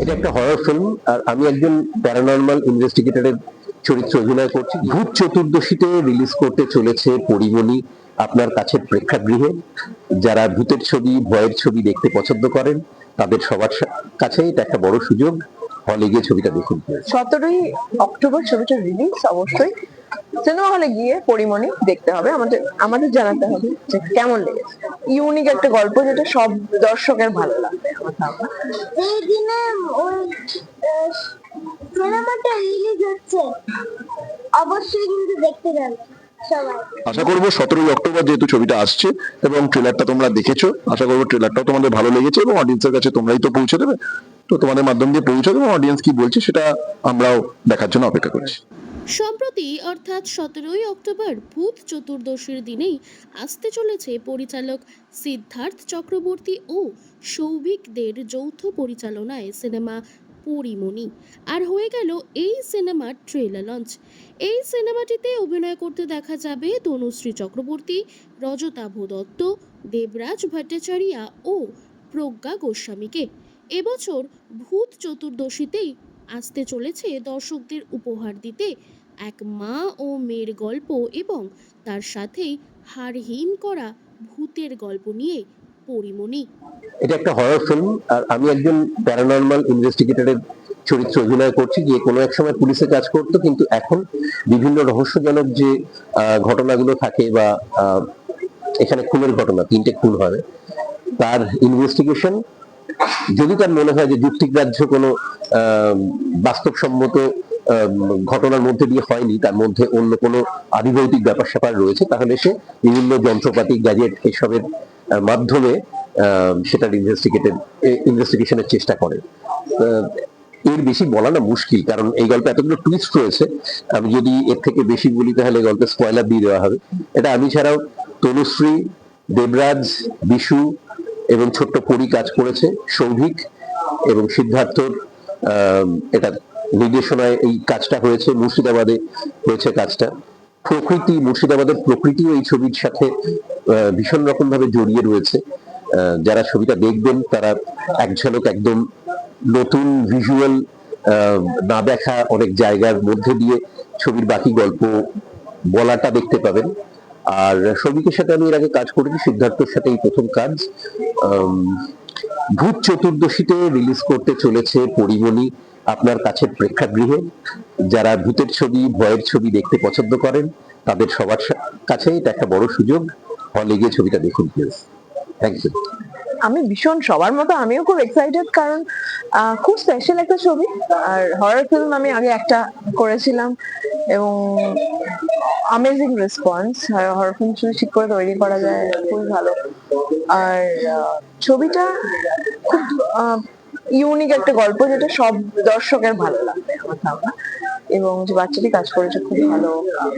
এটা একটা horror film আর আমি একজন প্যারানর্মাল ইনভেস্টিগেটরের চরিত্রে অভিনয় করছি। ভূত চতুর্দশীতে রিলিজ করতে চলেছে পরিমণি আপনার কাছের প্রেক্ষাগৃহে। যারা ভূতের ছবি, ভয়ের ছবি দেখতে পছন্দ করেন, তাদের সবার কাছে এটা একটা বড় সুযোগ। হলে গিয়ে ছবিটা দেখুন। সতেরোই অক্টোবর ছবিটা রিলিজ অবশ্যই। সিনেমা হলে গিয়ে পরিমণি দেখতে হবে। আমাদের আমাদের জানাতে হবে যে কেমন লেগেছে। ইউনিক একটা গল্প যেটা সব দর্শকের ভালো লাগবে এই দিনে সিনেমাটা রিলিজ হচ্ছে। অবশ্যই কিন্তু দেখতে যাবে আশা করব সতেরোই অক্টোবর যেহেতু ছবিটা আসছে এবং ট্রেলারটা তোমরা দেখেছ আশা করব ট্রেলারটাও তোমাদের ভালো লেগেছে এবং অডিয়েন্সের কাছে তোমরাই তো পৌঁছে দেবে। তো তোমাদের মাধ্যম দিয়ে পৌঁছে দেবে অডিয়েন্স কি বলছে সেটা আমরাও দেখার জন্য অপেক্ষা করছি। সম্প্রতি, অর্থাৎ সতেরোই অক্টোবর ভূত চতুর্দশীর দিনেই আসতে চলেছে পরিচালক সিদ্ধার্থ চক্রবর্তী ও সৌভিকদের যৌথ পরিচালনায় সিনেমা পরিমণি। আর হয়ে গেল এই সিনেমার ট্রেলার লঞ্চ। এই সিনেমাটিতে অভিনয় করতে দেখা যাবে তনুশ্রী চক্রবর্তী রজতাভ দত্ত, দেবরাজ ভট্টাচারিয়া ও প্রজ্ঞা গোস্বামীকে। এবছর ভূত চতুর্দশীতেই আসতে চলেছে দর্শকদের উপহার দিতে এক মা ও মেয়ের গল্প এবং তার সাথেই হারহীন করা ভূতের গল্প নিয়ে পরিমণি। এটা একটা হরর ফিল্ম আর আমি একজন প্যারানর্মাল ইনভেস্টিগেটরের চরিত্রে অভিনয় করছি, যে কোনো এক সময় পুলিশে কাজ করতো, কিন্তু এখন বিভিন্ন রহস্যজনক যে ঘটনাগুলো থাকে বা এখানে খুনের ঘটনা, তিনটে খুন হয়, তার ইনভেস্টিগেশন যদি তার মনে হয় যে যুক্তিগ্রাহ্য কোনো বাস্তবসম্মত ঘটনার মধ্যে দিয়ে হয়নি, তার মধ্যে অন্য কোনো আদিভৌতিক ব্যাপার স্যাপার রয়েছে, তাহলে সে বিভিন্ন যন্ত্রপাতি গ্যাজেট এসবের মাধ্যমে সেটার ইনভেস্টিগেটেড ইনভেস্টিগেশনের চেষ্টা করে। এর বেশি বলা না মুশকিল, কারণ এই গল্পে এতগুলো টুইস্ট রয়েছে। আমি যদি এর থেকে বেশি বলি, তাহলে গল্পে স্পয়লার দিয়ে দেওয়া হবে। এটা আমি ছাড়াও তনুশ্রী, দেবরাজ, বিশু এবং ছোট্ট পরি কাজ করেছে, সৌভিক এবং সিদ্ধার্থর এটা নির্দেশনায় এই কাজটা হয়েছে, মুর্শিদাবাদে হয়েছে কাজটা। প্রকৃতি, মুর্শিদাবাদের প্রকৃতিও এই ছবির সাথে ভীষণ রকম ভাবে জড়িয়ে রয়েছে। যারা ছবিটা দেখবেন, তারা এক ঝলক একদম নতুন ভিজুয়াল না দেখা অনেক জায়গার মধ্যে দিয়ে ছবির বাকি গল্প বলাটা দেখতে পাবেন। আর সৌভিকের সাথে আমি এর আগে কাজ করেছি, সিদ্ধার্থর সাথে এই প্রথম কাজ। ভূত চতুর্দশীতে রিলিজ করতে চলেছে পরিমণি। আপনার কাছের প্রেক্ষাগৃহে, যারা ভূতের ছবি, ভয়ের ছবি দেখতে পছন্দ করেন, তাদের সবার কাছে এটা একটা বড় সুযোগ। হলে গিয়ে ছবিটা দেখুন প্লিজ থ্যাংক ইউ আমি ভীষণ, সবার মতো আমিও খুব এক্সাইটেড কারণ খুব স্পেশাল একটা ছবি। আর হরর ফিল্ম আমি আগে একটা করেছিলাম এবং আমেজিং রেসপন্স হরর ফিল্ম যদি ঠিক করে তৈরি করা যায়, খুবই ভালো। আর ছবিটা খুব ইউনিক একটা গল্প যেটা সব দর্শকের ভালো লাগবে এবং যে বাচ্চাটি কাজ করেছে খুব ভালো।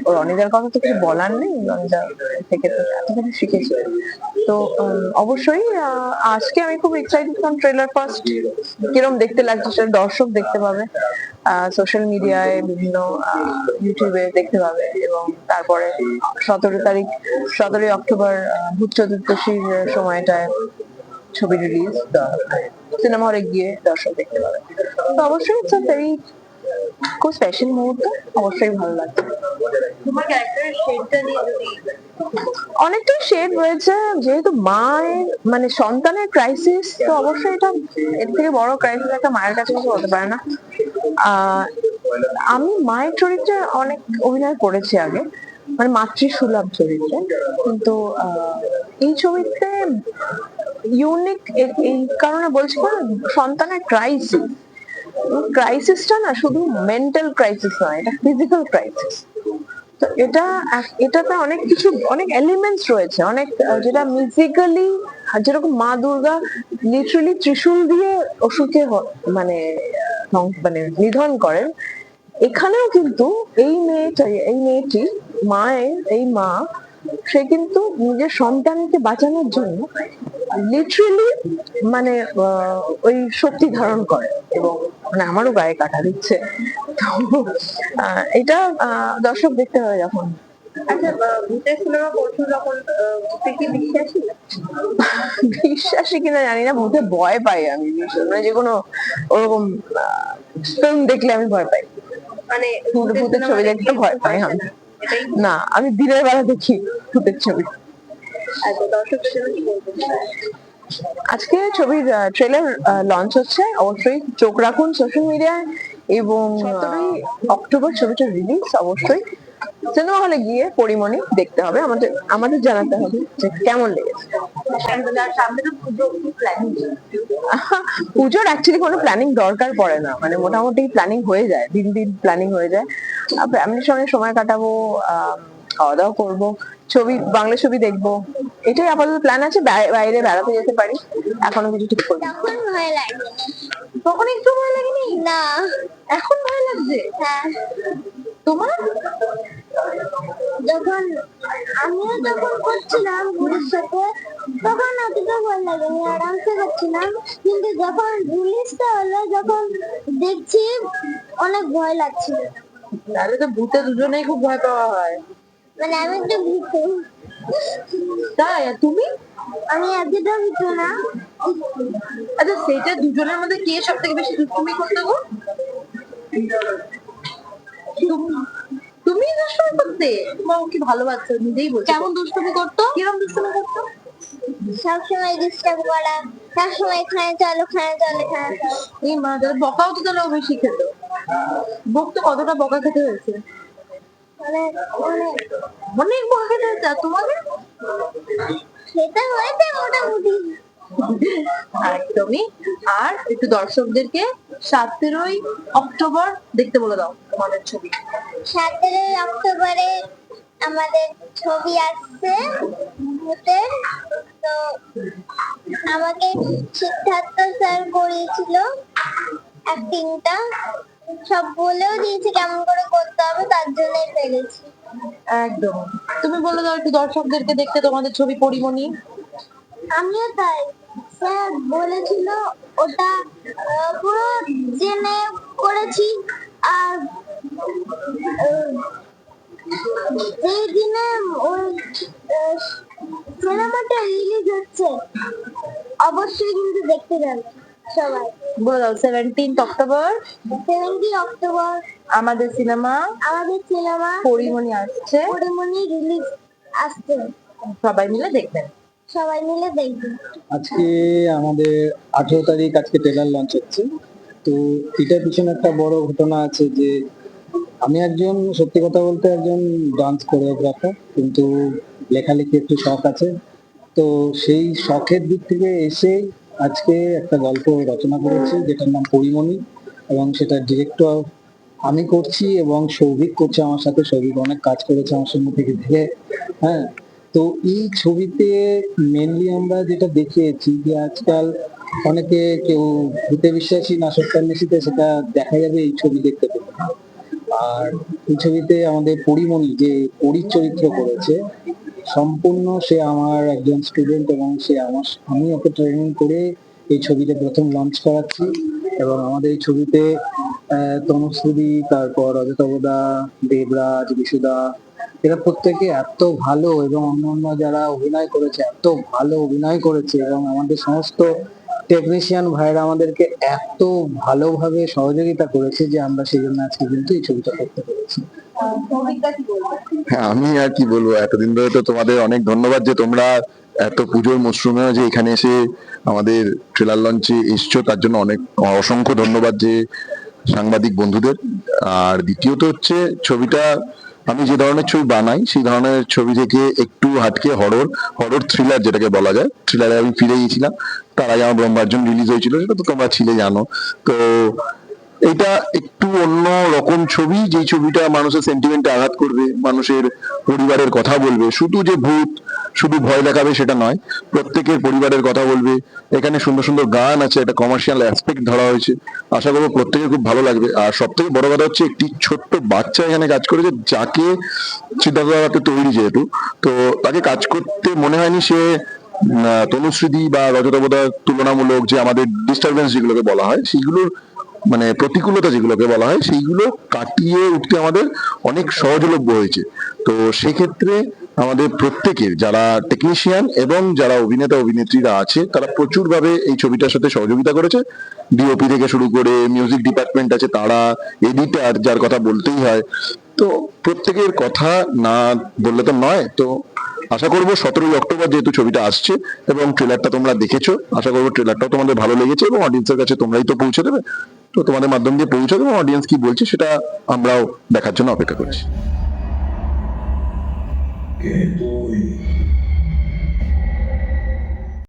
ওর অনিদার কথা তো কিছু বলার নেই, অনিদা থেকে তো শিখেছে। তো অবশ্যই আজকে আমি খুব এক্সাইটেড কারণ ট্রেলার ফার্স্ট কিরম দেখতে লাগছে সেটা দর্শক দেখতে পাবে সোশ্যাল মিডিয়ায় বিভিন্ন ইউটিউবে দেখতে পাবে এবং তারপরে সতেরো তারিখ, সতেরোই অক্টোবর ভূত চতুর্দশীর সময়টায় ছবি রিলিজ সিনেমা হলে গিয়ে দর্শক দেখতে পাবে। তো অবশ্যই ইটস ভেরি খুব স্পেশাল মুহূর্ত অবশ্যই ভালো লাগবে। তোমার ক্যারেক্টারের শেডটা নিয়ে যদি অনেকটা শেড রয়েছে যেহেতু মায়ের মানে সন্তানের ক্রাইসিস তো অবশ্যই এটা এর থেকে বড় ক্রাইসিস একটা মায়ের কাছে কিছু হতে পারে না। আহ, আমি মায়ের চরিত্রে অনেক অভিনয় করেছি আগে মানে মাতৃসুলভ চরিত্রে। কিন্তু আহ, এই ছবিতে ইউনিক এই কারণে বলছি সন্তানের ক্রাইসিস ক্রাইসিসটা না শুধু মেন্টাল ক্রাইসিস নয়, এটা ফিজিক্যাল ক্রাইসিস তো এটা এটাতে অনেক কিছু, অনেক এলিমেন্টস রয়েছে। অনেক যেটা মিউজিক্যালি যেরকম মা দুর্গা লিটারালি ত্রিশূল দিয়ে হ- মানে মানে নিধন করেন, এখানেও কিন্তু এই মেয়েটা, এই মেয়েটি, মায়ের, এই মা, সে কিন্তু নিজের সন্তানকে বাঁচানোর জন্য লিটারালি মানে ওই শক্তি ধারণ করে এবং মানে আমারও গায়ে কাটা দিচ্ছে। তো এটা দর্শক দেখতে হয় যখন। আচ্ছা বিশ্বাসী? কিনা জানি না ভূতে ভয় পাই আমি ভীষণ। মানে যে কোনো ওরকম ফিল্ম দেখলে আমি ভয় পাই। মানে ভূত- ভূতের ছবি দেখতে ভয় পাই আমি। না আমি দিনের বেলা দেখি ভূতের ছবি। আজকে ছবির ট্রেলার লঞ্চ হচ্ছে। অবশ্যই চোখ রাখুন সোশ্যাল মিডিয়ায় এবং সতেরোই অক্টোবর ছবিটা রিলিজ অবশ্যই সিনেমা হলে গিয়ে পরিমণি দেখতে হবে। আমাদের আমাদের জানাতে হবে যে কেমন লেগেছে। পুজোর অ্যাকচুয়ালি কোনো প্ল্যানিং দরকার পড়ে না। মানে মোটামুটি প্ল্যানিং হয়ে যায় দিন দিন প্ল্যানিং হয়ে যায়। ফ্যামিলির সঙ্গে সময় কাটাবো আম, খাওয়া দাওয়া করব ছবি বাংলা ছবি দেখব। এটাই আপাতত প্ল্যান আছে বাইরে বেড়াতে যেতে পারি। এখনও কিছু ঠিক করি তখন ভয় লাগে তখন একটু ভয় লাগেনি? না। এখন ভয় লাগছে? হ্যাঁ। তোমার? যখন আমিও যখন করছিলাম ঘুরের সাথে তখন অতটা ভয় লাগেনি আরামসে করছিলাম। কিন্তু যখন রিলিজটা হলো যখন দেখছি অনেক ভয় লাগছিল। তাহলে তো ভূতে দুজনেই খুব ভয় পাওয়া হয়। মানে আমি একটু ভীতু। তাই? আর তুমি? আমি এতটা ভীতু না। আচ্ছা সেটা দুজনের মধ্যে কে সব থেকে বেশি দুষ্টুমি করতে গো? তুমি- দুষ্টুমি করতে? তোমার কি ভালো বাচ্চা নিজেই বলছো। কেমন দুষ্টুমি করতো? কিরম দুষ্টুমি করতো? সবসময় ডিস্টার্ব করা সবসময় এখানে চল ওখানে চল এখানে এই মা বকাও তো তাহলে ও বেশি খেত। বকতে কতটা বকা খেতে হয়েছে? অনেক বকা খেতে তোমাকে? সেটা হয়েছে মোটামুটি। একদমই। আর একটু দর্শকদেরকে সতেরোই অক্টোবর দেখতে বলে দাও তোমাদের ছবি। সতেরোই অক্টোবরে আমাদের ছবি আসছে ভূতের তো আমাকে সিদ্ধার্থ স্যার করিয়েছিল অ্যাক্টিংটা সব বলেও দিয়েছে কেমন করে করতে হবে তার জন্যই পেরেছি একদম। তুমি বলে দাও একটু দর্শকদেরকে দেখতে তোমাদের ছবি পরিমণি। আমিও তাই। স্যার বলেছিল ওটা পুরো জেনে করেছি আর যেই দিনে ওই সিনেমাটা রিলিজ হচ্ছে। অবশ্যই কিন্তু দেখতে যাবে। সবাই বলে দাও সেভেন্টিন অক্টোবর সেভেন্টি অক্টোবর আমাদের সিনেমা আমাদের সিনেমা পরিমণি আসছে। পরিমণি রিলিজ আসছে। সবাই মিলে দেখবেন সবাই মিলে দেখবে। আজকে আমাদের আঠেরো তারিখ আজকে ট্রেলার লঞ্চ হচ্ছে। তো এটার পিছনে একটা বড় ঘটনা আছে যে আমি একজন সত্যি কথা বলতে একজন ডান্স কোরিওগ্রাফার কিন্তু লেখালেখি একটু শখ আছে। তো সেই শখের দিক থেকে এসে আজকে একটা গল্প রচনা করেছি, যেটার নাম পরিমণি এবং সেটা ডিরেক্টর আমি করছি এবং সৌভিক করছে আমার সাথে। সৌভিক অনেক কাজ করেছে আমার সঙ্গে থেকে ধীরে হ্যাঁ? তো এই ছবিতে মেনলি আমরা যেটা দেখিয়েছি যে আজকাল অনেকে কেউ ভূতে বিশ্বাসী, না সত্যান্বেষীতে সেটা দেখা যাবে এই ছবি দেখতে পেলে। আর এই ছবিতে আমাদের পরিমণি যে পরিচরিত্র করেছে সম্পূর্ণ সে আমার একজন স্টুডেন্ট এবং সে আমার, আমি ওকে ট্রেনিং করে এই ছবিতে প্রথম লঞ্চ করাচ্ছি এবং আমাদের এই ছবিতে তনুশ্রী, তারপর অজতবদা দেবরাজ, বিশুদা, এরা প্রত্যেকে এত ভালো এবং অন্যান্য যারা অভিনয় করেছে, এত ভালো অভিনয় করেছে এবং আমাদের সমস্ত টেকনিশিয়ান ভাইরা আমাদেরকে এত ভালোভাবে সহযোগিতা করেছে যে আমরা সেই জন্য আজকে কিন্তু এই ছবিটা করতে পেরেছি। হ্যাঁ আমি আর কি বলব? এতদিন ধরে তো তোমাদের অনেক ধন্যবাদ যে তোমরা এত পুজোর মরশুমেও যে এখানে এসে আমাদের ট্রেলার লঞ্চে এসছো, তার জন্য অনেক অসংখ্য ধন্যবাদ যে সাংবাদিক বন্ধুদের। আর দ্বিতীয়ত হচ্ছে ছবিটা, আমি যে ধরনের ছবি বানাই, সেই ধরনের ছবি থেকে একটু হাটকে হরর হরর থ্রিলার যেটাকে বলা যায়। থ্রিলারে আমি ফিরে গিয়েছিলাম, তার আগে আমার ব্রহ্মার্জন রিলিজ হয়েছিল, সেটা তো তোমরা ছিলে জানো। তো এটা একটু অন্য রকম ছবি, যেই ছবিটা মানুষের সেন্টিমেন্টে আঘাত করবে, মানুষের পরিবারের কথা বলবে। শুধু যে ভূত, শুধু ভয় দেখাবে সেটা নয়, প্রত্যেকের পরিবারের কথা বলবে। এখানে সুন্দর সুন্দর গান আছে, একটা কমার্শিয়াল অ্যাসপেক্ট ধরা হয়েছে। আশা করব প্রত্যেকের খুব ভালো লাগবে। আর সব থেকে বড় কথা হচ্ছে, একটি ছোট্ট বাচ্চা এখানে কাজ করেছে, যাকে দাদাতে তৈরি যেহেতু, তো তাকে কাজ করতে মনে হয়নি সে তনুশ্রীদি বা রজতবদার তুলনামূলক যে আমাদের ডিস্টারবেন্স যেগুলোকে বলা হয়, সেগুলোর মানে প্রতিকূলতা যেগুলোকে বলা হয়, সেইগুলো কাটিয়ে উঠতে আমাদের অনেক সহজলভ্য হয়েছে। তো সেক্ষেত্রে আমাদের প্রত্যেকের যারা টেকনিশিয়ান এবং যারা অভিনেতা, অভিনেত্রীরা আছে, তারা প্রচুরভাবে এই ছবিটার সাথে সহযোগিতা করেছে। ডিওপি থেকে শুরু করে মিউজিক ডিপার্টমেন্ট আছে, তারা এডিটার যার কথা বলতেই হয়। তো প্রত্যেকের কথা না বললে তো নয়, তো আশা করব সতেরোই অক্টোবর যেহেতু ছবিটা আসছে এবং ট্রেলারটা তোমরা দেখেছ, আশা করব ট্রেলারটাও তোমাদের ভালো লেগেছে এবং অডিয়েন্সের কাছে তোমরাই তো পৌঁছে দেবে। তো তোমাদের মাধ্যম দিয়ে পৌঁছে দেবে অডিয়েন্স কি বলছে সেটা আমরাও দেখার জন্য অপেক্ষা করছি।